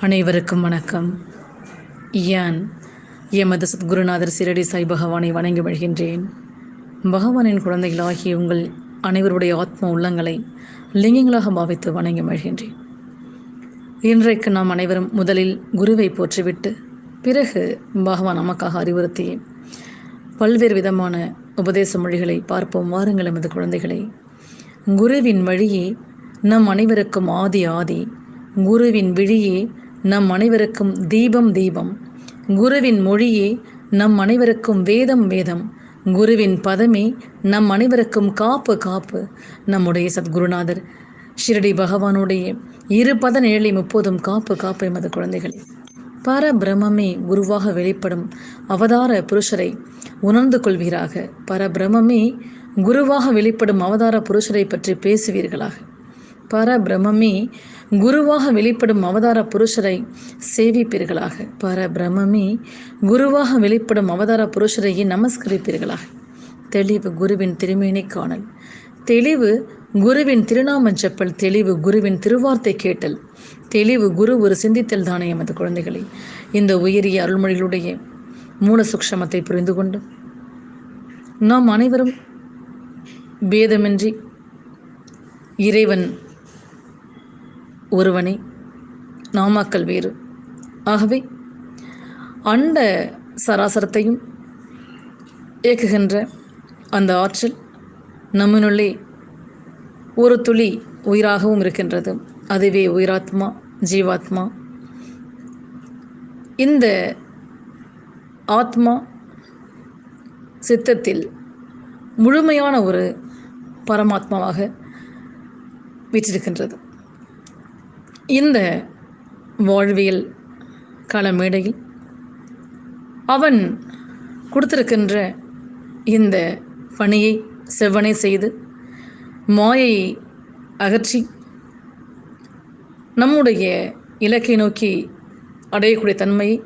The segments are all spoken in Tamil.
அனைவருக்கும் வணக்கம். யான் எமது சத்குருநாதர் சிரடி சாய் பகவானை வணங்கி வருகின்றேன் பகவானின் குழந்தைகளாகிய உங்கள் அனைவருடைய ஆத்ம உள்ளங்களை லிங்கங்களாக பாவித்து வணங்கி மகிழ்கின்றேன். இன்றைக்கு நாம் அனைவரும் முதலில் குருவை போற்றிவிட்டு பிறகு பகவான் நமக்காக அறிவுறுத்தியேன் பல்வேறு விதமான உபதேச மொழிகளை பார்ப்போம். வாருங்கள் எமது குழந்தைகளை. குருவின் வழியே நம் அனைவருக்கும் ஆதி ஆதி. குருவின் விழியே நம் அனைவருக்கும் தீபம் தீபம். குருவின் மொழியே நம் அனைவருக்கும் வேதம் வேதம். குருவின் பதமே நம் அனைவருக்கும் காப்பு காப்பு. நம்முடைய சத்குருநாதர் ஷிரடி பகவானுடைய இரு பத நிழலை முப்போதும் காப்பு காப்பு எமது குழந்தைகளே. பரபிரமே குருவாக வெளிப்படும் அவதார புருஷரை உணர்ந்து கொள்வீராக. பரபிரமே குருவாக வெளிப்படும் அவதார புருஷரை பற்றி பேசுவீர்களாக. பரபிரமே குருவாக வெளிப்படும் அவதார புருஷரை சேவிப்பீர்களாக. பரபிரமே குருவாக வெளிப்படும் அவதார புருஷரையே நமஸ்கரிப்பீர்களாக. தெளிவு குருவின் திருமேனி காணல். தெளிவு குருவின் திருநாம ஜப்பல். தெளிவு குருவின் திருவார்த்தை கேட்டல். தெளிவு குரு ஒரு சிந்தித்தல் தானே எமது குழந்தைகளை? இந்த உயரிய அருள்மொழிகளுடைய மூல சுக்ஷமத்தை புரிந்து கொண்டு நாம் அனைவரும் பேதமின்றி இறைவன் ஒருவனை நாமாக்கள் வேறு. ஆகவே அண்ட சராசரத்தையும் இயக்குகின்ற அந்த ஆற்றல் நம்மினுள்ளே ஒரு துளி உயிராகவும் இருக்கின்றது. அதுவே உயிராத்மா ஜீவாத்மா. இந்த ஆத்மா சித்தத்தில் முழுமையான ஒரு பரமாத்மாவாக வீற்றிருக்கின்றது. இந்த வாழ்வியல் கள மேடையில் அவன் கொடுத்திருக்கின்ற இந்த பணியை செவ்வனை செய்து மாயை அகற்றி நம்முடைய இலக்கை நோக்கி அடையக்கூடிய தன்மையை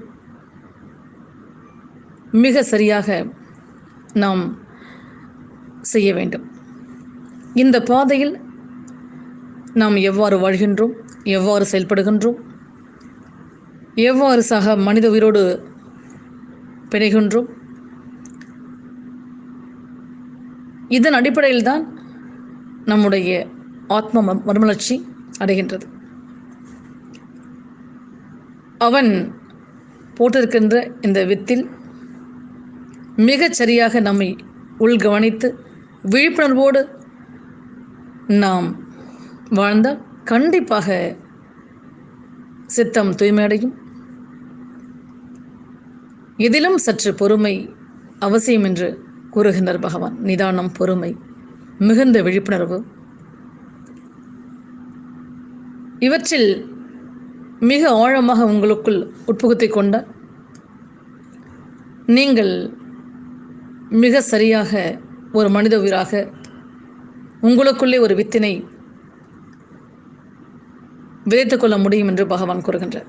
மிக சரியாக நாம் செய்ய வேண்டும். இந்த பாதையில் நாம் எவ்வாறு வாழ்கின்றோம் எவ்வாறு செயல்படுகின்றோம் எவ்வாறு சக மனித உயிரோடு பிணைகின்றோம் இதன் அடிப்படையில் தான் நம்முடைய ஆத்ம மறுமலர்ச்சி அடைகின்றது. அவன் போட்டிருக்கின்ற இந்த வித்தில் மிகச் சரியாக நம்மை உள்கவனித்து விழிப்புணர்வோடு நாம் வாழ்ந்தால் கண்டிப்பாக சித்தம் தூய்மையடையும். இதிலும் சற்று பொறுமை அவசியம் என்று கூறுகின்றார் பகவான். நிதானம் பொறுமை மிகுந்த விழிப்புணர்வு. இவற்றில் மிக ஆழமாக உங்களுக்குள் உட்புகுத்தி கொண்ட நீங்கள் மிக சரியாக ஒரு மனித உயிராக உங்களுக்குள்ளே ஒரு வித்தினை விதைத்து கொள்ள முடியும் என்று பகவான் கூறுகின்றார்.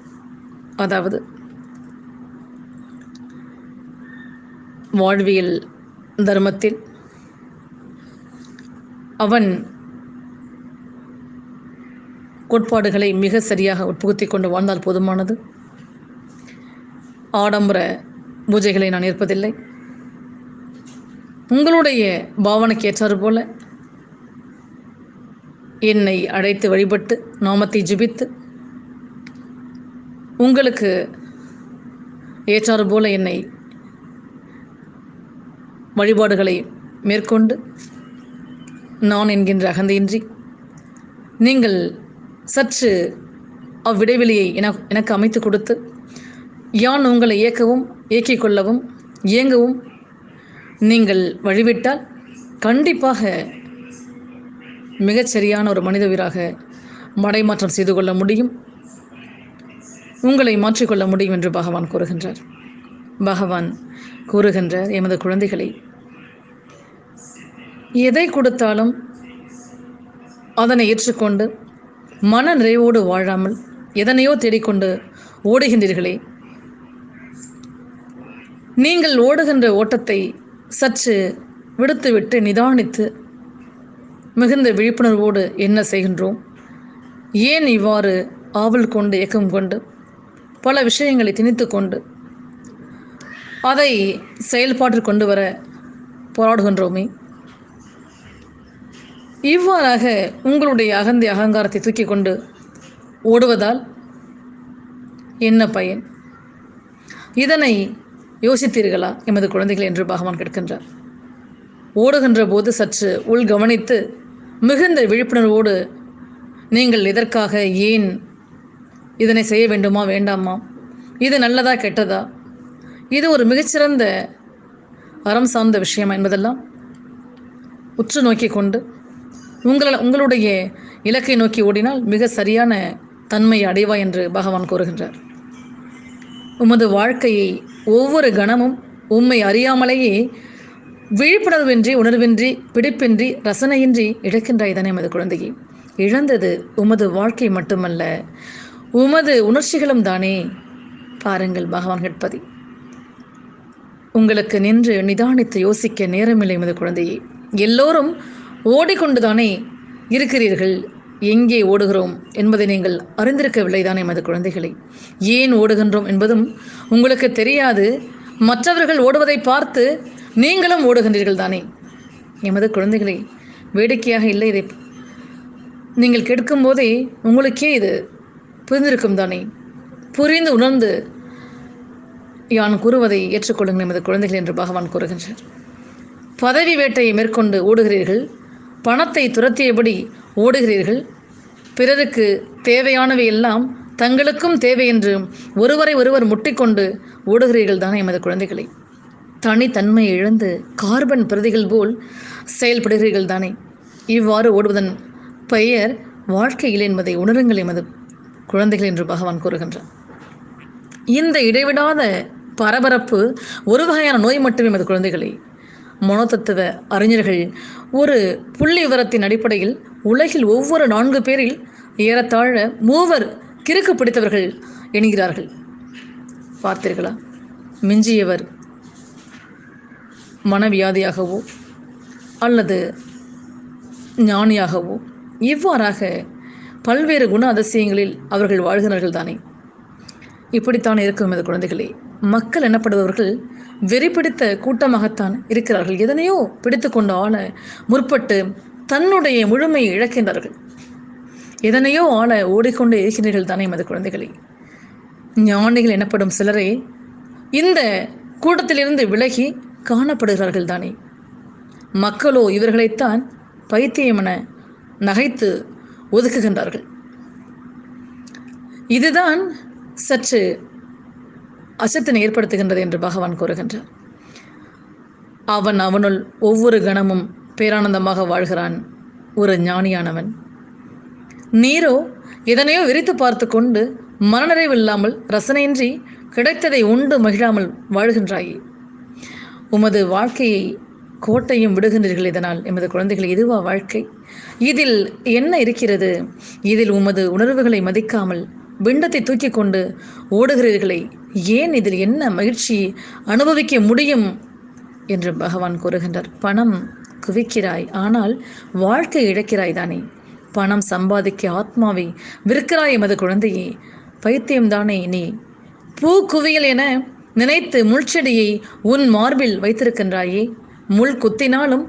அதாவது வாழ்வியல் தர்மத்தில் அவன் கோட்பாடுகளை மிக சரியாக உட்புகுத்தி கொண்டு வாழ்ந்தால் போதுமானது. ஆடம்பர பூஜைகளை நான் ஏற்பதில்லை. உங்களுடைய பாவனைக்கு ஏற்றாறு போல என்னை அழைத்து வழிபட்டு நாமத்தை ஜிபித்து உங்களுக்கு ஏற்றாறு போல என்னை வழிபாடுகளை மேற்கொண்டு நான் என்கின்ற அகந்தையின்றி நீங்கள் சற்று அவ்விடைவெளியை என எனக்கு அமைத்து கொடுத்து யான் உங்களை இயக்கவும் இயக்கிக் கொள்ளவும் இயங்கவும் நீங்கள் வழிவிட்டால் கண்டிப்பாக மிகச்சரியான ஒரு மனித உயிராக மடைமாற்றம் செய்து கொள்ள முடியும். உங்களை மாற்றிக்கொள்ள முடியும் என்று பகவான் கூறுகின்றார். பகவான் கூறுகின்றார் எமது குழந்தைகளை எதை கொடுத்தாலும் அதனை ஏற்றுக்கொண்டு மன நிறைவோடு வாழாமல் எதனையோ தேடிக்கொண்டு ஓடுகின்றீர்களே. நீங்கள் ஓடுகின்ற ஓட்டத்தை சற்று விடுத்துவிட்டு நிதானித்து மிகுந்த விழிப்புணர்வோடு என்ன செய்கின்றோம்? ஏன் இவ்வாறு ஆவல் கொண்டு இயக்கம் கொண்டு பல விஷயங்களை திணித்து கொண்டு அதை செயல்பாட்டில் கொண்டு வர போராடுகின்றோமே? இவ்வாறாக உங்களுடைய அகந்தை அகங்காரத்தை தூக்கி கொண்டு ஓடுவதால் என்ன பயன்? இதனை யோசித்தீர்களா? எமது குழந்தைகள் என்று பகவான் கேட்கின்றார். ஓடுகின்ற போது சற்று உள் கவனித்து மிகுந்த விழிப்புணர்வோடு நீங்கள் இதற்காக ஏன் இதனை செய்ய வேண்டுமா வேண்டாமா? இது நல்லதா கெட்டதா? இது ஒரு மிகச்சிறந்த அறம் சார்ந்த விஷயமா என்பதெல்லாம் உற்று நோக்கி கொண்டு உங்கள உங்களுடைய இலக்கை நோக்கி ஓடினால் மிக சரியான தன்மையை அடைவா என்று பகவான் கூறுகின்றார். உமது வாழ்க்கையை ஒவ்வொரு கணமும் உம்மை அறியாமலேயே விழிப்புணர்வின்றி உணர்வின்றி பிடிப்பின்றி ரசனையின்றி இழக்கின்றாய் தானே எமது குழந்தையை. இழந்தது உமது வாழ்க்கை மட்டுமல்ல உமது உணர்ச்சிகளும் தானே. பாருங்கள் பகவான் கட்பதி. உங்களுக்கு நின்று நிதானித்து யோசிக்க நேரமில்லை எமது குழந்தையை. எல்லோரும் ஓடிக்கொண்டுதானே இருக்கிறீர்கள்? எங்கே ஓடுகிறோம் என்பதை நீங்கள் அறிந்திருக்கவில்லை தானே எமது குழந்தைகளை. ஏன் ஓடுகின்றோம் என்பதும் உங்களுக்கு தெரியாது. மற்றவர்கள் ஓடுவதை பார்த்து நீங்களும் ஓடுகின்றீர்கள் தானே. எமது குழந்தைகளை வேடிக்கையாக இல்லை இதை. நீங்கள் கேட்கும் போதே உங்களுக்கே இது புரிந்திருக்கும் தானே. புரிந்து உணர்ந்து யான் கூறுவதை ஏற்றுக்கொள்ளுங்கள் எமது குழந்தைகள் என்று பகவான் கூறுகின்றார். பதவி வேட்டையை மேற்கொண்டு ஓடுகிறீர்கள். பணத்தை துரத்தியபடி ஓடுகிறீர்கள். பிறருக்கு தேவையானவை எல்லாம் தங்களுக்கும் தேவை என்று ஒருவரை ஒருவர் முட்டிக்கொண்டு ஓடுகிறீர்கள் தானே எமது குழந்தைகளை. தனித்தன்மை இழந்து கார்பன் பிரதிகள் போல் செயல்படுகிறீர்கள் தானே. இவ்வாறு ஓடுவதன் பெயர் வாழ்க்கையில் என்பதை உணருங்கள் எமது குழந்தைகள் என்று பகவான் கூறுகின்றார். இந்த இடைவிடாத பரபரப்பு ஒரு வகையான நோய் மட்டுமே எமது குழந்தைகளை. மனோதத்துவ அறிஞர்கள். ஒரு புள்ளி விவரத்தின் அடிப்படையில் உலகில் ஒவ்வொரு நான்கு பேரில் ஏறத்தாழ மூவர் கிறுக்கு பிடித்தவர்கள் என்கிறார்கள். பார்த்தீர்களா? மிஞ்சியவர் மனவியாதியாகவோ அல்லது ஞானியாகவோ. இவ்வாறாக பல்வேறு குண அதிசயங்களில் அவர்கள் வாழ்கிறார்கள் தானே இப்படித்தான் இருக்கும் எமது குழந்தைகளே. மக்கள் எனப்படுபவர்கள் வெறி பிடித்த கூட்டமாகத்தான் இருக்கிறார்கள். எதனையோ பிடித்து கொண்டு ஆள முற்பட்டு தன்னுடைய முழுமையை இழக்கின்றார்கள். எதனையோ ஆள ஓடிக்கொண்டே இருக்கின்றீர்கள் தானே எமது குழந்தைகளே. ஞானிகள் எனப்படும் சிலரே இந்த கூட்டத்திலிருந்து விலகி காணப்படுகிறார்கள் தானே. மக்களோ இவர்களைத்தான் பைத்தியமென நகைத்து ஒதுக்குகின்றார்கள். இதுதான் சற்று அசத்தினை ஏற்படுத்துகின்றது என்று பகவான் கூறுகின்றார். அவன் அவனுள் ஒவ்வொரு கணமும் பேரானந்தமாக வாழ்கிறான் ஒரு ஞானியானவன். நீரோ எதனையோ விரித்து பார்த்து கொண்டு மனநிறைவு இல்லாமல் ரசனையின்றி கிடைத்ததை உண்டு மகிழாமல் வாழ்கின்றாயே. உமது வாழ்க்கையை கோட்டையும் விடுகின்றீர்கள் இதனால் எமது குழந்தைகள் இதுவா வாழ்க்கை? இதில் என்ன இருக்கிறது? இதில் உமது உணர்வுகளை மதிக்காமல் பிண்டத்தை தூக்கி கொண்டு ஓடுகிறீர்களே ஏன் இதில் என்ன மகிழ்ச்சி அனுபவிக்க முடியும்? என்று பகவான் கூறுகின்றார். பணம் குவிக்கிறாய் ஆனால் வாழ்க்கை இழக்கிறாய் தானே. பணம் சம்பாதிக்க ஆத்மாவை விற்கிறாய் எமது குழந்தையே பைத்தியம்தானே நீ. பூ குவியல் என நினைத்து முள்செடியை உன் மார்பில் வைத்திருக்கின்றாயே முள் குத்தினாலும்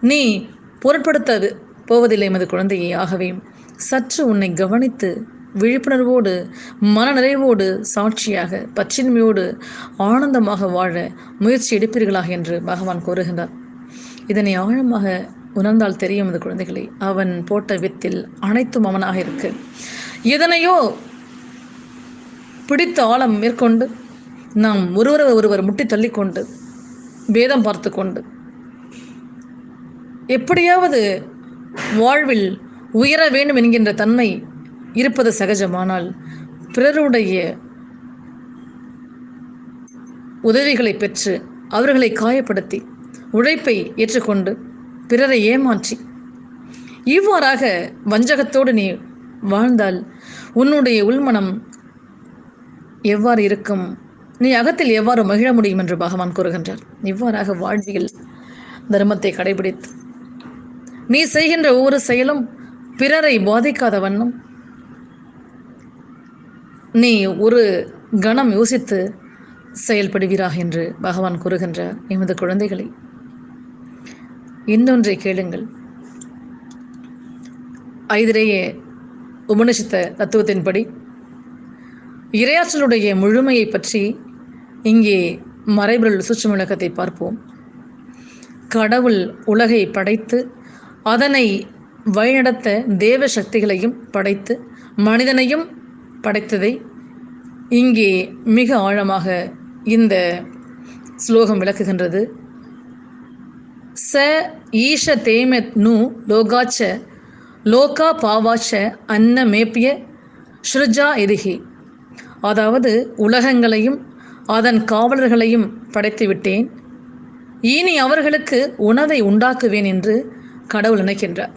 நீ பொருட்படுத்த போவதில்லை எமது குழந்தையே. ஆகவே சற்று உன்னை கவனித்து விழிப்புணர்வோடு மனநிறைவோடு சாட்சியாக பச்சின்மையோடு ஆனந்தமாக வாழ முயற்சி எடுப்பீர்களாக என்று பகவான் கூறுகின்றார். இதனை ஆழமாக உணர்ந்தால் தெரியும் அந்த குழந்தைகளை அவன் போட்ட வித்தில் அனைத்தும் அவனாக இருக்கு. எதனையோ பிடித்த ஆழம் மேற்கொண்டு நாம் ஒருவரை ஒருவர் முட்டி தள்ளிக்கொண்டு வேதம் பார்த்து கொண்டு எப்படியாவது வாழ்வில் உயர வேண்டும் என்கின்ற தன்மை இருப்பது சகஜமானால் பிறருடைய உதவிகளை பெற்று அவர்களை காயப்படுத்தி உழைப்பை ஏற்றுக்கொண்டு பிறரை ஏமாற்றி இவ்வாறாக வஞ்சகத்தோடு நீ வாழ்ந்தால் உன்னுடைய உள்மனம் எவ்வாறு இருக்கும்? நீ அகத்தில் எவ்வாறு மகிழ முடியும் என்று பகவான் கூறுகின்றார். இவ்வாறாக வாழ்வியல் தர்மத்தை கடைபிடித்து நீ செய்கின்ற ஒவ்வொரு செயலும் பிறரை பாதிக்காத வண்ணம் நீ ஒரு கணம் யோசித்து செயல்படுவீராக என்று பகவான் கூறுகின்றார் எமது குழந்தைகளை. இன்னொன்றை கேளுங்கள். ஐதிரேய உபனிஷத்த தத்துவத்தின்படி இரையாற்றலுடைய முழுமையை பற்றி இங்கே மறைபொருள் சுற்று விளக்கத்தை பார்ப்போம். கடவுள் உலகை படைத்து அதனை வழிநடத்த தேவ சக்திகளையும் படைத்து மனிதனையும் படைத்ததை இங்கே மிக ஆழமாக இந்த ஸ்லோகம் விளக்குகின்றது. ச ஈஷ தேமத் நு லோகாச்ச லோகா பாவாச்ச அன்ன மேப்பிய ஸ்ருஜா எதிகி அதாவது உலகங்களையும் அதன் காவலர்களையும் படைத்து விட்டேன். இனி அவர்களுக்கு உணவை உண்டாக்குவேன் என்று கடவுள் நினைக்கின்றார்.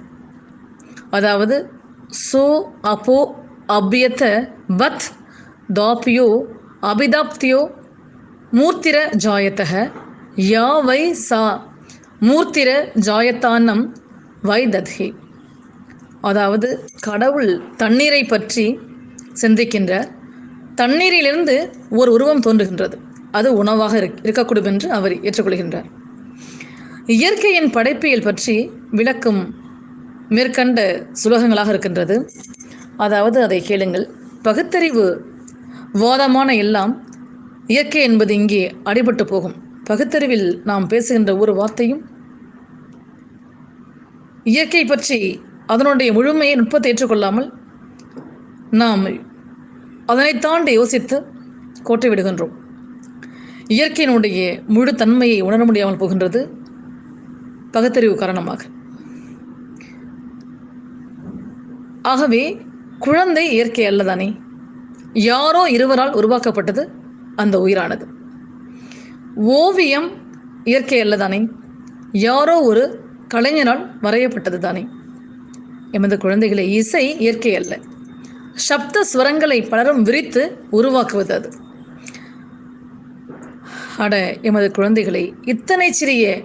அதாவது சோ அப்போ அபியத்த பத் தாப்பியோ அபிதாப்தியோ மூர்த்திர ஜாயத்தக யா வை சா மூர்த்திர ஜாயத்தானம் வை அதாவது கடவுள் தண்ணீரை பற்றி சிந்திக்கின்றார் தண்ணீரிலிருந்து ஒரு உருவம் தோன்றுகின்றது. அது உணவாக இருக்- இருக்கக்கூடும் என்று அவர் ஏற்றுக்கொள்கின்றார். இயற்கையின் படைப்பியல் பற்றி விளக்கும் மேற்கண்ட சுலகங்களாக இருக்கின்றது. அதாவது அதை கேளுங்கள். பகுத்தறிவு வாதமான எல்லாம் இயற்கை என்பது இங்கே அடிபட்டு போகும். பகுத்தறிவில் நாம் பேசுகின்ற ஒரு வார்த்தையும் இயற்கை பற்றி அதனுடைய முழுமையை நுட்பத்தை ஏற்றுக்கொள்ளாமல் நாம் அதனை தாண்டி யோசித்து கோட்டை விடுகின்றோம். இயற்கையினுடைய முழு தன்மையை உணர முடியாமல் போகின்றது பகுத்தறிவு காரணமாக. ஆகவே குழந்தை இயற்கை அல்லதானே? யாரோ இருவரால் உருவாக்கப்பட்டது அந்த உயிரானது. ஓவியம் இயற்கை அல்லதானே? யாரோ ஒரு கலைஞரால் வரையப்பட்டது தானே? எமது குழந்தைகளை இசை இயற்கை அல்ல. சப்த ஸ்வரங்களை பலரும் விரித்து உருவாக்குவது அது. அட எமது குழந்தைகளை இத்தனை சிறிய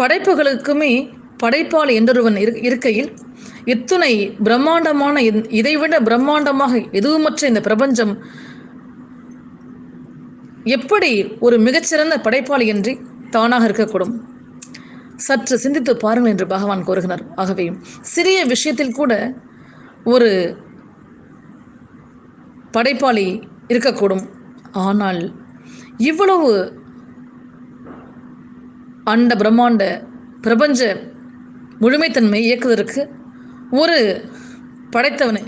படைப்புகளுக்குமே படைப்பாளி என்றொருவன் இரு- இருக்கையில் இத்துணை பிரம்மாண்டமான இதைவிட பிரம்மாண்டமாக எதுவுமற்ற இந்த பிரபஞ்சம் எப்படி ஒரு மிகச்சிறந்த படைப்பாளி என்று தானாக இருக்கக்கூடும். சற்று சிந்தித்து பாருங்கள் என்று பகவான் கூறுகிறார். ஆகவே சிறிய விஷயத்தில் கூட ஒரு படைப்பாளி இருக்கக்கூடும். ஆனால் இவ்வளவு அண்ட பிரம்மாண்ட பிரபஞ்ச முழுமைத்தன்மை இயக்குவதற்கு ஒரு படைத்தவனை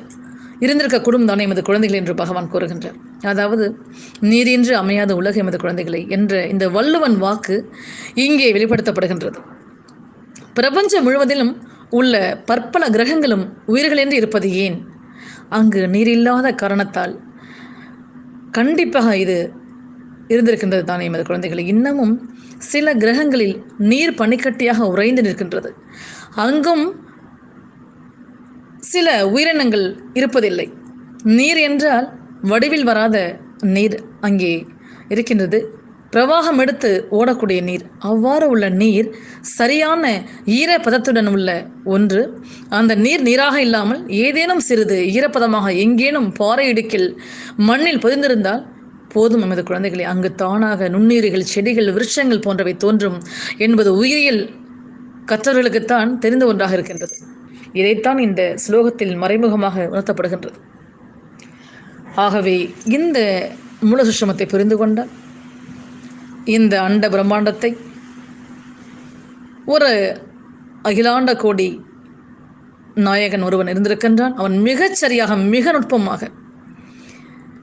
குடும்பம் தானே எமது குழந்தைகள் என்று பகவான் கூறுகின்றார். அதாவது நீரின்றி அமையாத உலக எமது குழந்தைகளை என்ற இந்த வள்ளுவன் வாக்கு இங்கே வெளிப்படுத்தப்படுகின்றது. பிரபஞ்சம் முழுவதிலும் உள்ள பற்பல கிரகங்களும் உயிர்களென்று இருப்பது ஏன்? அங்கு நீரில்லாத காரணத்தால் கண்டிப்பாக இது இருந்திருக்கின்றது தானே எமது குழந்தைகளை. இன்னமும் சில கிரகங்களில் நீர் பனிக்கட்டியாக உறைந்து நிற்கின்றது. அங்கும் சில உயிரினங்கள் இருப்பதில்லை. நீர் என்றால் வடிவில் வராத நீர் அங்கே இருக்கின்றது. பிரவாகம் எடுத்து ஓடக்கூடிய நீர் அவ்வாறு உள்ள நீர் சரியான ஈரப்பதத்துடன் உள்ள ஒன்று. அந்த நீர் நீராக இல்லாமல் ஏதேனும் சிறிது ஈரப்பதமாக எங்கேனும் பாறை இடுக்கில் மண்ணில் புதிந்திருந்தால் போதும் எமது குழந்தைகளை. அங்கு தானாக நுண்ணீர்கள் செடிகள் விருட்சங்கள் போன்றவை தோன்றும் என்பது உயிரியல் கற்றவர்களுக்குத்தான் தெரிந்த ஒன்றாக இருக்கின்றது. இதைத்தான் இந்த ஸ்லோகத்தில் மறைமுகமாக உணர்த்தப்படுகின்றது. ஆகவே இந்த மூல சுஷமத்தை புரிந்து கொண்டால் இந்த அண்ட பிரம்மாண்டத்தை ஒரு அகிலாண்ட கோடி நாயகன் ஒருவன் இருந்திருக்கின்றான். அவன் மிகச் சரியாக மிக நுட்பமாக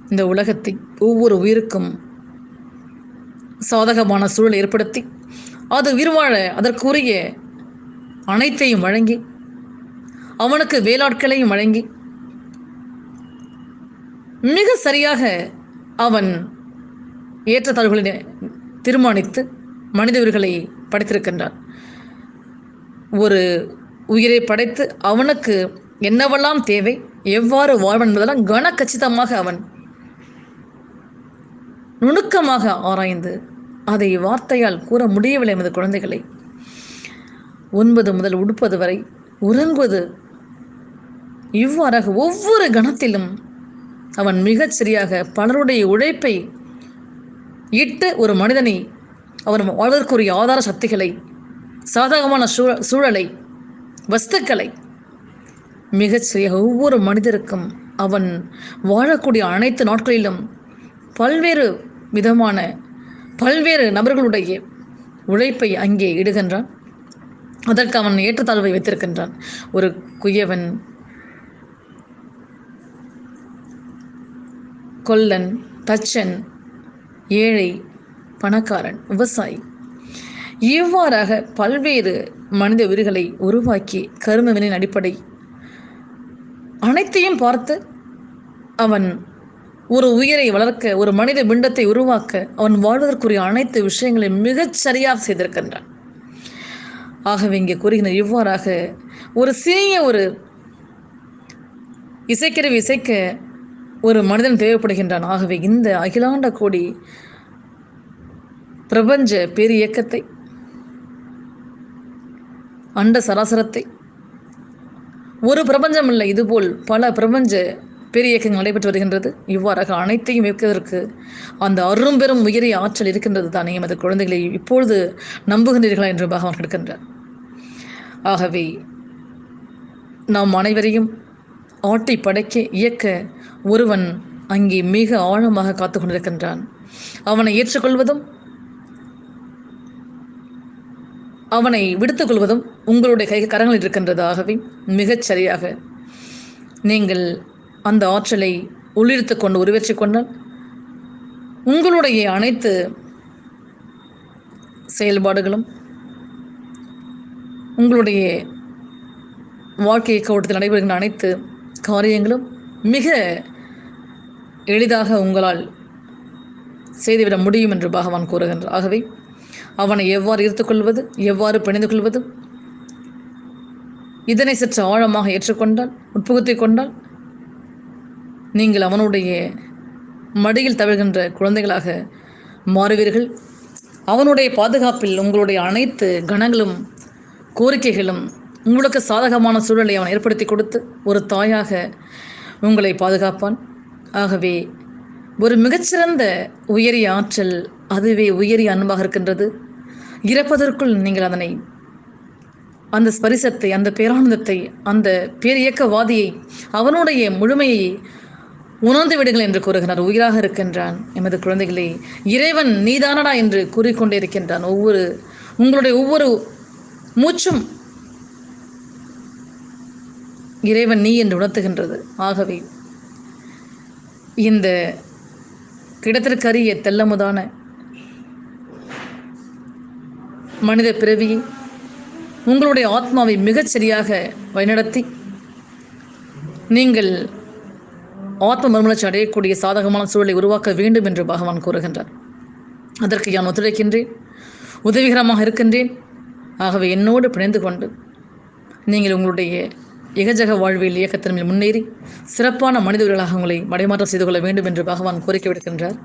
இந்த உலகத்தை ஒவ்வொரு உயிருக்கும் சாதகமான சூழல் ஏற்படுத்தி அது உயிர் வாழ அதற்குரிய அனைத்தையும் வழங்கி அவனுக்கு வேளாட்களையும் வழங்கி மிக சரியாக அவன் ஏற்றத்தாழ்வுகளை தீர்மானித்து மனிதவர்களை படைத்திருக்கின்றான். ஒரு உயிரை படைத்து அவனுக்கு என்னவெல்லாம் தேவை? எவ்வாறு வாழ்வன் என்பதெல்லாம் கன கச்சிதமாக அவன் நுணுக்கமாக ஆராய்ந்து அதை வார்த்தையால் கூற முடியவில்லை எமது குழந்தைகளை. ஒன்பது முதல் உடுப்பது வரை உறங்குவது இவ்வாறாக ஒவ்வொரு கணத்திலும் அவன் மிகச் சரியாக பலருடைய உழைப்பை இட்டு ஒரு மனிதனை அவன் வாழ்வதற்குரிய ஆதார சக்திகளை சாதகமான சூழ சூழலை வஸ்துக்களை மிகச் சரியாக ஒவ்வொரு மனிதருக்கும் அவன் வாழக்கூடிய அனைத்து நாட்களிலும் பல்வேறு விதமான பல்வேறு நபர்களுடைய உழைப்பை அங்கே இடுகின்றான். அதற்கு அவன் ஏற்றத்தாழ்வை வைத்திருக்கின்றான். ஒரு குயவன் கொல்லன் தச்சன் ஏழை பணக்காரன் விவசாயி. இவ்வாறாக பல்வேறு மனித உயிர்களை உருவாக்கி கருமவினின் அடிப்படை அனைத்தையும் பார்த்து அவன் ஒரு உயிரை வளர்க்க ஒரு மனித பிண்டத்தை உருவாக்க அவன் வாழ்வதற்குரிய அனைத்து விஷயங்களையும் மிகச் சரியாக செய்திருக்கின்றான். ஆகவே இங்கே கூறுகின்ற இவ்வாறாக ஒரு சிறிய ஒரு இசைக்கருவி இசைக்க ஒரு மனிதன் தேவைப்படுகின்றான். ஆகவே இந்த அகிலாண்ட கோடி பிரபஞ்ச பேரியக்கத்தை அண்ட சராசரத்தை ஒரு பிரபஞ்சம் இல்லை இதுபோல் பல பிரபஞ்ச பேரியக்கங்கள் நடைபெற்று வருகின்றது. இவ்வாறாக அனைத்தையும் இயக்குவதற்கு அந்த அரும்பெரும் உயரிய ஆற்றல் இருக்கின்றது தானே. எமது குழந்தைகளை இப்பொழுது நம்புகின்றீர்களா என்று பகவான் எடுக்கின்றார் ஆகவே நாம் அனைவரையும் ஆட்டை படைக்க இயக்க ஒருவன் அங்கே மிக ஆழமாக காத்து கொண்டிருக்கின்றான் அவனை ஏற்றுக்கொள்வதும் அவனை விடுத்துக் கொள்வதும் உங்களுடைய கை கரங்களில் இருக்கின்றது ஆகவே மிகச் சரியாக. நீங்கள் அந்த ஆற்றலை உள்ளிழுத்து கொண்டு உருவேற்றி கொண்டால் உங்களுடைய அனைத்து செயல்பாடுகளும் உங்களுடைய வாழ்க்கை கோட்டத்தில் நடைபெறுகின்ற அனைத்து காரியங்களும் மிக எளிதாக உங்களால் செய்துவிட முடியும் என்று பகவான் கூறுகின்றார். ஆகவே அவனை எவ்வாறு ஈர்த்துக்கொள்வது எவ்வாறு பிணைந்து கொள்வது? இதனை சற்று ஆழமாக ஏற்றுக்கொண்டால் உட்புகுத்தி கொண்டால் நீங்கள் அவனுடைய மடியில் தவிழ்கின்ற குழந்தைகளாக மாறுவீர்கள். அவனுடைய பாதுகாப்பில் உங்களுடைய அனைத்து கணங்களும் கோரிக்கைகளும் உங்களுக்கு சாதகமான சூழலை அவன் ஏற்படுத்தி கொடுத்து ஒரு தாயாக உங்களை பாதுகாப்பான். ஆகவே ஒரு மிகச்சிறந்த உயரிய ஆற்றல் அதுவே உயரிய அன்பாக இருக்கின்றது. இறப்பதற்குள் நீங்கள் அதனை அந்த ஸ்பரிசத்தை அந்த பேரானந்தத்தை அந்த பேரியக்கவாதியை அவனுடைய முழுமையை உணர்ந்து விடுங்கள் என்று கூறுகிறார். உயிராக இருக்கின்றான் எமது குழந்தைகளே இறைவன் நீதானடா என்று கூறிக்கொண்டே இருக்கின்றான். ஒவ்வொரு உங்களுடைய ஒவ்வொரு மூச்சும் இறைவன் நீ என்று உணர்த்துகின்றது. ஆகவே இந்த கிடத்திற்கரிய தெல்லமுதான மனித பிறவியை உங்களுடைய ஆத்மாவை மிகச் சரியாக வழிநடத்தி நீங்கள் ஆத்ம மறுமலர்ச்சி அடையக்கூடிய சாதகமான சூழலை உருவாக்க வேண்டும் என்று பகவான் கூறுகின்றார். அதற்கு நான் ஒத்துழைக்கின்றேன் உதவிகரமாக இருக்கின்றேன். ஆகவே என்னோடு பிணைந்து கொண்டு நீங்கள் உங்களுடைய எகஜக வாழ்வியல் இயக்கத்தின் மேல் முன்னேறி சிறப்பான மனிதர்களாக உங்களை மடைமாற்றம் செய்து கொள்ள வேண்டும் என்று பகவான் கோரிக்கை விடுக்கின்றார்.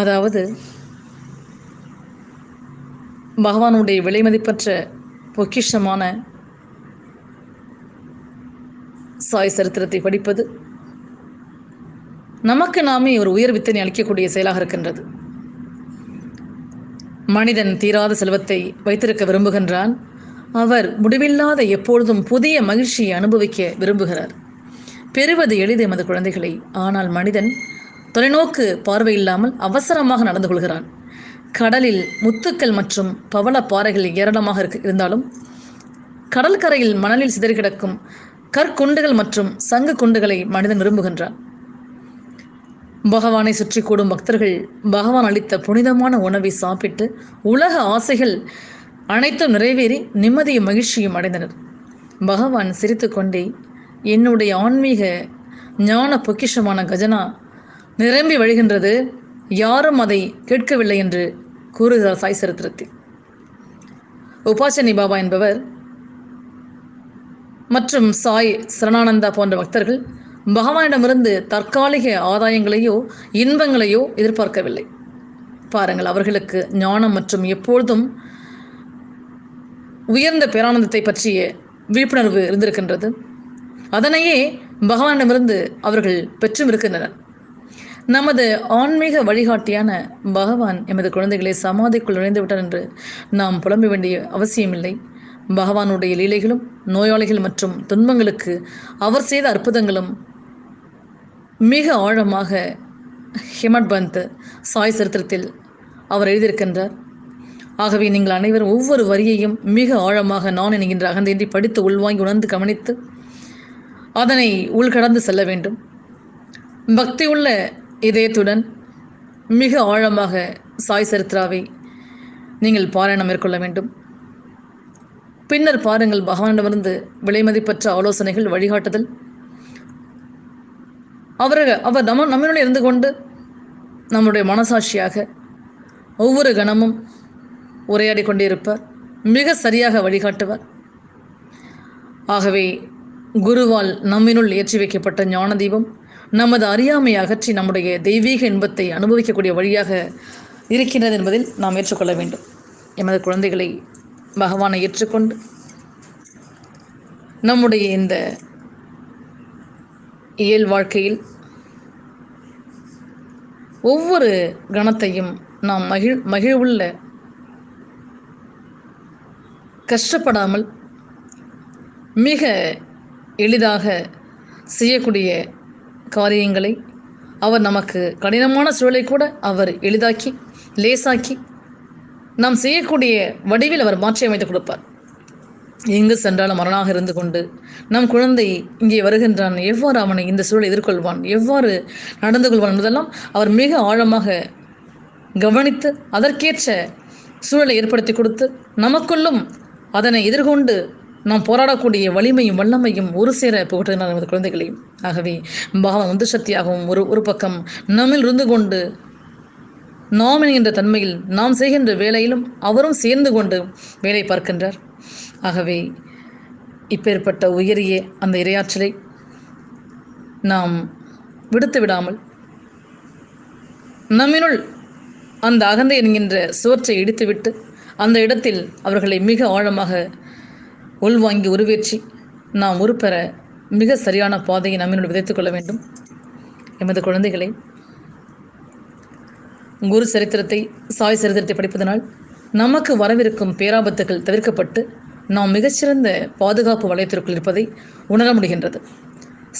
அதாவது பகவானுடைய விலைமதிப்பற்ற பொக்கிஷமான சாய் சரித்திரத்தை படிப்பது நமக்கு நாமே ஒரு உயர் வித்தனை அளிக்கக்கூடிய செயலாக இருக்கின்றது. மனிதன் தீராத செல்வத்தை வைத்திருக்க விரும்புகின்றான். அவர் முடிவில்லாத எப்பொழுதும் புதிய மகிழ்ச்சியை அனுபவிக்க விரும்புகிறார். பெறுவது எளிது எமது குழந்தைகளை. ஆனால் மனிதன் தொலைநோக்கு பார்வையில்லாமல் அவசரமாக நடந்து கொள்கிறான். கடலில் முத்துக்கள் மற்றும் பவள பாறைகள் ஏராளமாக இருக்க இருந்தாலும் கடற்கரையில் மணலில் சிதறி கிடக்கும் கற்குண்டுகள் மற்றும் சங்கு குண்டுகளை மனிதன் விரும்புகின்றான். பகவானை சுற்றி கூடும் பக்தர்கள் பகவான் அளித்த புனிதமான உணவை சாப்பிட்டு உலக ஆசைகள் அனைத்தும் நிறைவேறி நிம்மதியும் மகிழ்ச்சியும் அடைந்தனர். பகவான் சிரித்துக்கொண்டே என்னுடைய ஆன்மீக ஞான பொக்கிஷமான கஜனா நிரம்பி வழிகின்றது. யாரும் அதை கேட்கவில்லை என்று கூறுகிறார் சாய் சரித்திரத்தில் உபாசனி பாபா என்பவர் மற்றும் சாய் சரணானந்தா போன்ற பக்தர்கள் பகவானிடமிருந்து தற்காலிக ஆதாயங்களையோ இன்பங்களையோ எதிர்பார்க்கவில்லை. பாருங்கள் அவர்களுக்கு ஞானம் மற்றும் எப்பொழுதும் உயர்ந்த பேரானந்தத்தை பற்றிய விழிப்புணர்வு இருந்திருக்கின்றது. அதனையே பகவானிடமிருந்து அவர்கள் பெற்றும் இருக்கின்றனர். நமது ஆன்மீக வழிகாட்டியான பகவான் எமது குழந்தைகளை சமாதிக்குள் நுழைந்து விட்டார் என்று நாம் புலம்ப வேண்டிய அவசியமில்லை. பகவானுடைய லீலைகளும் நோயாளிகள் மற்றும் துன்பங்களுக்கு அவர் செய்த அற்புதங்களும் மிக ஆழமாக ஹிமட் பந்த் சாய் சரித்திரத்தில் அவர் எழுதியிருக்கின்றார். ஆகவே நீங்கள் அனைவரும் ஒவ்வொரு வரியையும் மிக ஆழமாக நான் என்கின்ற அகந்தையின்றி படித்து உள்வாங்கி உணர்ந்து கவனித்து அதனை உள்கடந்து செல்ல வேண்டும். பக்தியுள்ள இதயத்துடன் மிக ஆழமாக சாய் சரித்ராவை நீங்கள் பாராயணம் மேற்கொள்ள வேண்டும். பின்னர் பாருங்கள் பகவானிடமிருந்து விலைமதிப்பற்ற ஆலோசனைகள் வழிகாட்டுதல். அவரக அவர் நம்ம நம்மளுடைய இருந்து கொண்டு நம்முடைய மனசாட்சியாக ஒவ்வொரு கணமும் உரையாடி கொண்டிருப்பார் மிக சரியாக வழிகாட்டுவார். ஆகவே குருவால் நம்மினுள் ஏற்றி வைக்கப்பட்ட ஞான தீபம் நமது அறியாமை அகற்றி நம்முடைய தெய்வீக இன்பத்தை அனுபவிக்கக்கூடிய வழியாக இருக்கின்றது என்பதில் நாம் ஏற்றுக்கொள்ள வேண்டும். எமது குழந்தைகளை பகவானை ஏற்றுக்கொண்டு நம்முடைய இந்த இயல் வாழ்க்கையில் ஒவ்வொரு கணத்தையும் நாம் மகிழ் மகிழ்வுள்ள கஷ்டப்படாமல் மிக எளிதாக செய்யக்கூடிய காரியங்களை அவர் நமக்கு கடினமான சூழலை கூட அவர் எளிதாக்கி லேசாக்கி நாம் செய்யக்கூடிய வடிவில் அவர் மாற்றி அமைத்து கொடுப்பார். எங்கு சென்றாலும் மரணாக இருந்து கொண்டு நம் குழந்தை இங்கே வருகின்றான். எவ்வாறு அவனை இந்த சூழலை எதிர்கொள்வான்? எவ்வாறு நடந்து கொள்வான் என்பதெல்லாம் அவர் மிக ஆழமாக கவனித்து அதற்கேற்ற சூழலை ஏற்படுத்தி கொடுத்து நமக்குள்ளும் அதனை எதிர்கொண்டு நாம் போராடக்கூடிய வலிமையும் வல்லமையும் ஒரு சேர புகட்டுகிறார் நமது குழந்தைகளையும் ஆகவே பகவான் உந்து சக்தியாகவும் ஒரு ஒரு பக்கம் நம்மில் இருந்து கொண்டு நாம் என்கின்ற தன்மையில் நாம் செய்கின்ற வேலையிலும் அவரும் சேர்ந்து கொண்டு வேலை பார்க்கின்றார். ஆகவே இப்பேற்பட்ட உயரிய அந்த இரையாற்றலை நாம் விடுத்து விடாமல் நம்மினுள் அந்த அகந்தை என்கின்ற சுவற்றை இடித்துவிட்டு அந்த இடத்தில் அவர்களை மிக ஆழமாக உள்வாங்கி உருவேற்றி நாம் உருப்பெற மிக சரியான பாதையை நம்மினுள் விதைத்துக் கொள்ள வேண்டும். எமது குழந்தைகளை குரு சரித்திரத்தை சாய் சரித்திரத்தை படிப்பதனால் நமக்கு வரவிருக்கும் பேராபத்துகள் தவிர்க்கப்பட்டு நாம் மிகச்சிறந்த பாதுகாப்பு வளையத்திற்குள் இருப்பதை உணர முடிகின்றது.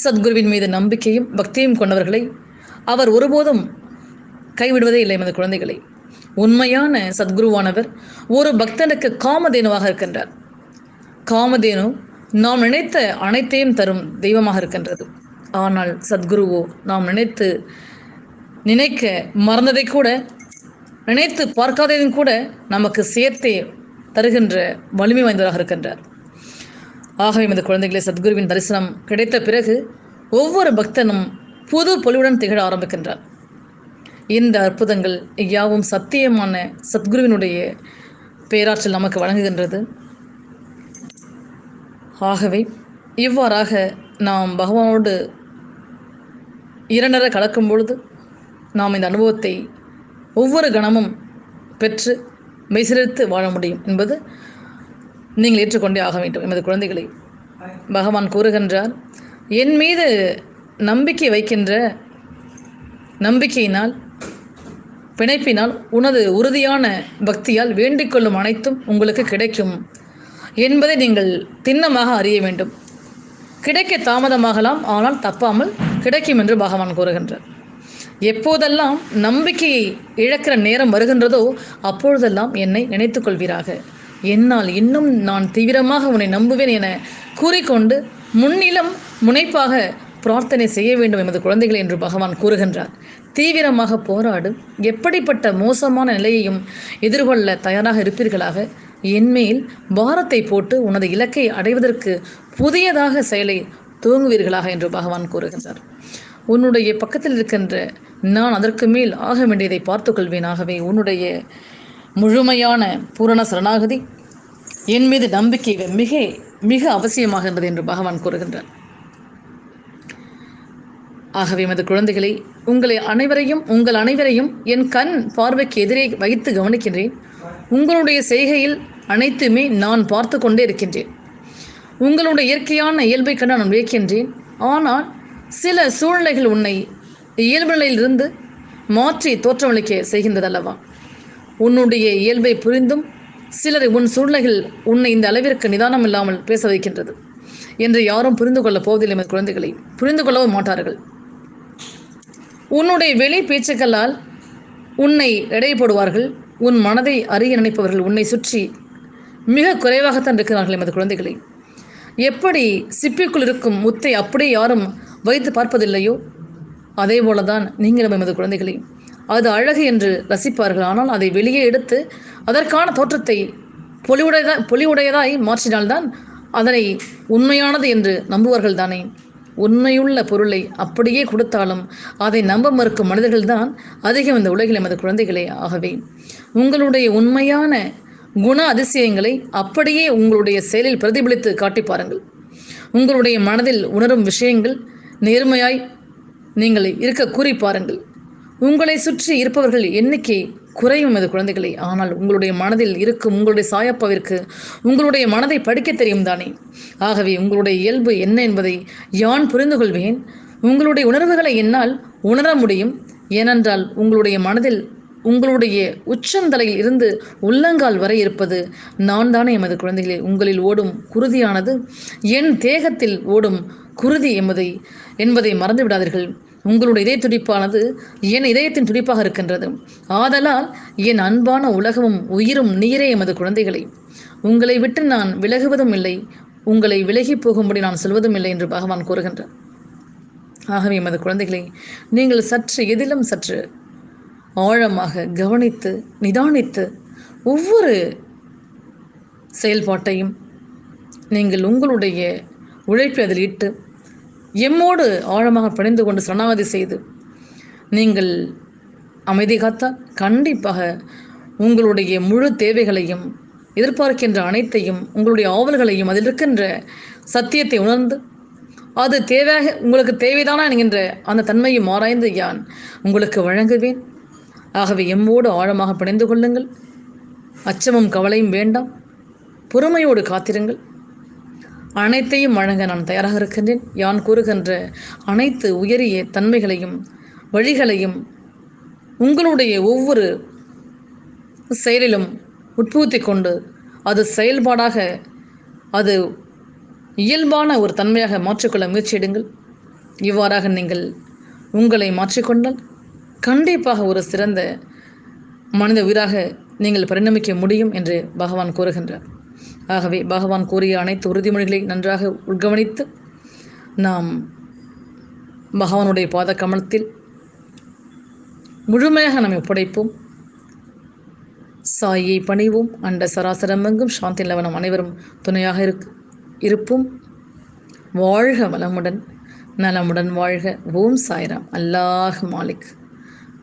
சத்குருவின் மீது நம்பிக்கையும் பக்தியும் கொண்டவர்களை அவர் ஒருபோதும் கைவிடுவதே இல்லை எமது குழந்தைகளை. உண்மையான சத்குருவானவர் ஒரு பக்தனுக்கு காமதேனுவாக இருக்கின்றார். காமதேனு நாம் நினைத்த அனைத்தையும் தரும் தெய்வமாக இருக்கின்றது. ஆனால் சத்குருவோ நாம் நினைத்து நினைக்க மறந்ததை கூட நினைத்து பார்க்காததையும் கூட நமக்கு சேர்த்தே தருகின்ற வலிமை வாய்ந்தவராக இருக்கின்றார். ஆகவே இந்த குழந்தைகளை சத்குருவின் தரிசனம் கிடைத்த பிறகு ஒவ்வொரு பக்தனும் புது பொலிவுடன் திகழ ஆரம்பிக்கின்றார். இந்த அற்புதங்கள் யாவும் சத்தியமான சத்குருவினுடைய பேராற்றல் நமக்கு வழங்குகின்றது. ஆகவே இவ்வாறாக நாம் பகவானோடு இரண்டரை கலக்கும் பொழுது நாம் இந்த அனுபவத்தை ஒவ்வொரு கணமும் பெற்று மெய்சிலிருத்து வாழ முடியும் என்பது நீங்கள் ஏற்றுக்கொண்டே ஆக வேண்டும். எமது குழந்தைகளை பகவான் கூறுகின்றார் என் மீது நம்பிக்கை வைக்கின்ற நம்பிக்கையினால் பிணைப்பினால் உனது உறுதியான பக்தியால் வேண்டிக் கொள்ளும் அனைத்தும் உங்களுக்கு கிடைக்கும் என்பதை நீங்கள் திண்ணமாக அறிய வேண்டும். கிடைக்க தாமதமாகலாம் ஆனால் தப்பாமல் கிடைக்கும் என்று பகவான் கூறுகின்றார். எப்போதெல்லாம் நம்பிக்கையை இழக்கிற நேரம் வருகின்றதோ அப்பொழுதெல்லாம் என்னை நினைத்துக்கொள்வீராக என்னால் இன்னும் நான் தீவிரமாக உன்னை நம்புவேன் என கூறிக்கொண்டு முன்னிலும் முனைப்பாக பிரார்த்தனை செய்ய வேண்டும் எமது குழந்தைகள் என்று பகவான் கூறுகின்றார். தீவிரமாக போராடும் எப்படிப்பட்ட மோசமான நிலையையும் எதிர்கொள்ள தயாராக இருப்பீர்களாக? என்மேல் பாரத்தை போட்டு உனது இலக்கை அடைவதற்கு புதியதாக செயலை துவங்குவீர்களாக? என்று பகவான் கூறுகின்றார். உன்னுடைய பக்கத்தில் இருக்கின்ற நான் அதற்கு மேல் ஆக வேண்டியதை பார்த்துக்கொள்வேன் ஆகவே உன்னுடைய முழுமையான பூரண சரணாகதி என் மீது நம்பிக்கை மிக மிக அவசியமாகின்றது என்று பகவான் கூறுகின்றார். ஆகவே எமது குழந்தைகளை உங்களை அனைவரையும் உங்கள் அனைவரையும் என் கண் பார்வைக்கு எதிரே வைத்து கவனிக்கின்றேன். உங்களுடைய செய்கையில் அனைத்துமே நான் பார்த்து கொண்டே இருக்கின்றேன். உங்களுடைய இயற்கையான இயல்பை கண்டு நான் வியக்கின்றேன். ஆனால் சில சூழ்நிலைகள் உன்னை இயல்பு நிலையிலிருந்து மாற்றி தோற்றமளிக்க செய்கின்றதல்லவா? உன்னுடைய இயல்பை புரிந்தும் சிலர் உன் சூழ்நிலைகள் உன்னை இந்த அளவிற்கு நிதானம் இல்லாமல் பேச வைக்கின்றது என்று யாரும் புரிந்து கொள்ளப் போவதில்லை எமது குழந்தைகளை. புரிந்து கொள்ளவும் மாட்டார்கள். உன்னுடைய வெளி பேச்சுக்களால் உன்னை எடை போடுவார்கள் உன் மனதை அறிய நினைப்பவர்கள் உன்னை சுற்றி மிக குறைவாகத்தான் இருக்கிறார்கள் எமது குழந்தைகளை. எப்படி சிப்பிக்குள் இருக்கும் முத்தை அப்படியே யாரும் வைத்து பார்ப்பதில்லையோ? அதே போலதான் நீங்களும் எமது குழந்தைகளை. அது அழகு என்று ரசிப்பார்கள். ஆனால் அதை வெளியே எடுத்து அதற்கான தோற்றத்தை பொலிவுடையதா பொலிவுடையதாய் மாற்றினால்தான் அதனை உண்மையானது என்று நம்புவார்கள் தானே. உண்மையுள்ள பொருளை அப்படியே கொடுத்தாலும் அதை நம்ப மறுக்கும் மனிதர்கள்தான் அதிகம் இந்த உலகில் எமது குழந்தைகளே ஆகவே. உங்களுடைய உண்மையான குண அதிசயங்களை அப்படியே உங்களுடைய செயலில் பிரதிபலித்து காட்டி பாருங்கள். உங்களுடைய மனதில் உணரும் விஷயங்கள் நேர்மையாய் நீங்கள் இருக்க கூறி பாருங்கள். உங்களை சுற்றி இருப்பவர்கள் எண்ணிக்கை குறையும் எமது குழந்தைகளை. ஆனால் உங்களுடைய மனதில் இருக்கும் உங்களுடைய சாயப்பாவிற்கு உங்களுடைய மனதை படிக்க தெரியும் தானே. ஆகவே உங்களுடைய இயல்பு என்ன என்பதை யான் புரிந்து கொள்வேன் உங்களுடைய உணர்வுகளை என்னால் உணர முடியும். ஏனென்றால் உங்களுடைய மனதில் உங்களுடைய உச்சந்தலையில் இருந்து உள்ளங்கால் வரை இருப்பது நான் தானே எமது குழந்தைகளே. உங்களில் ஓடும் குருதியானது என் தேகத்தில் ஓடும் குருதி என்பதை என்பதை மறந்து விடாதீர்கள் உங்களுடைய இதய துடிப்பானது என் இதயத்தின் துடிப்பாக இருக்கின்றது. ஆதலால் என் அன்பான உலகமும் உயிரும் நீரே எமது குழந்தைகளை. உங்களை விட்டு நான் விலகுவதும் இல்லை உங்களை விலகி போகும்படி நான் சொல்வதும் இல்லை என்று பகவான் கூறுகின்றார். ஆகவே எமது குழந்தைகளை நீங்கள் சற்று எதிலும் சற்று ஆழமாக கவனித்து நிதானித்து ஒவ்வொரு செயல்பாட்டையும் நீங்கள் உங்களுடைய உழைப்பை அதில் இட்டு எம்மோடு ஆழமாக பிணைந்து கொண்டு சரணாகதி செய்து நீங்கள் அமைதி காத்தால் கண்டிப்பாக உங்களுடைய முழு தேவைகளையும் எதிர்பார்க்கின்ற அனைத்தையும் உங்களுடைய ஆவல்களையும் அதில் இருக்கின்ற சத்தியத்தை உணர்ந்து அது தேவையாக உங்களுக்கு தேவைதானா என்கின்ற அந்த தன்மையை ஆராய்ந்து யான் உங்களுக்கு வழங்குவேன். ஆகவே எம்மோடு ஆழமாக பிணைந்து கொள்ளுங்கள். அச்சமும் கவலையும் வேண்டாம். பொறுமையோடு காத்திருங்கள். அனைத்தையும் வழங்க நான் தயாராக இருக்கின்றேன். யான் கூறுகின்ற அனைத்து உயரிய தன்மைகளையும் வழிகளையும் உங்களுடைய ஒவ்வொரு செயலிலும் உட்புகுத்தி கொண்டு அது செயல்பாடாக அது இயல்பான ஒரு தன்மையாக மாற்றிக்கொள்ள முயற்சியிடுங்கள் இவ்வாறாக நீங்கள் உங்களை மாற்றிக்கொண்டால் கண்டிப்பாக ஒரு சிறந்த மனித உயிராக நீங்கள் பரிணமிக்க முடியும் என்று பகவான் கூறுகின்றார். ஆகவே பகவான் கூறிய அனைத்து உறுதிமொழிகளை நன்றாக உட்கவனித்து நாம் பகவானுடைய பாத கமலத்தில் முழுமையாக நாம் ஒப்படைப்போம் சாயை பணிவோம். அண்ட சராசரமெங்கும் சாந்தி நிலவனம் அனைவரும் துணையாக இருக் இருப்போம். வாழ்க வளமுடன் நலமுடன் வாழ்க. ஓம் சாய்ராம். அல்லாஹ் மாலிக்.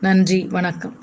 நன்றி வணக்கம்.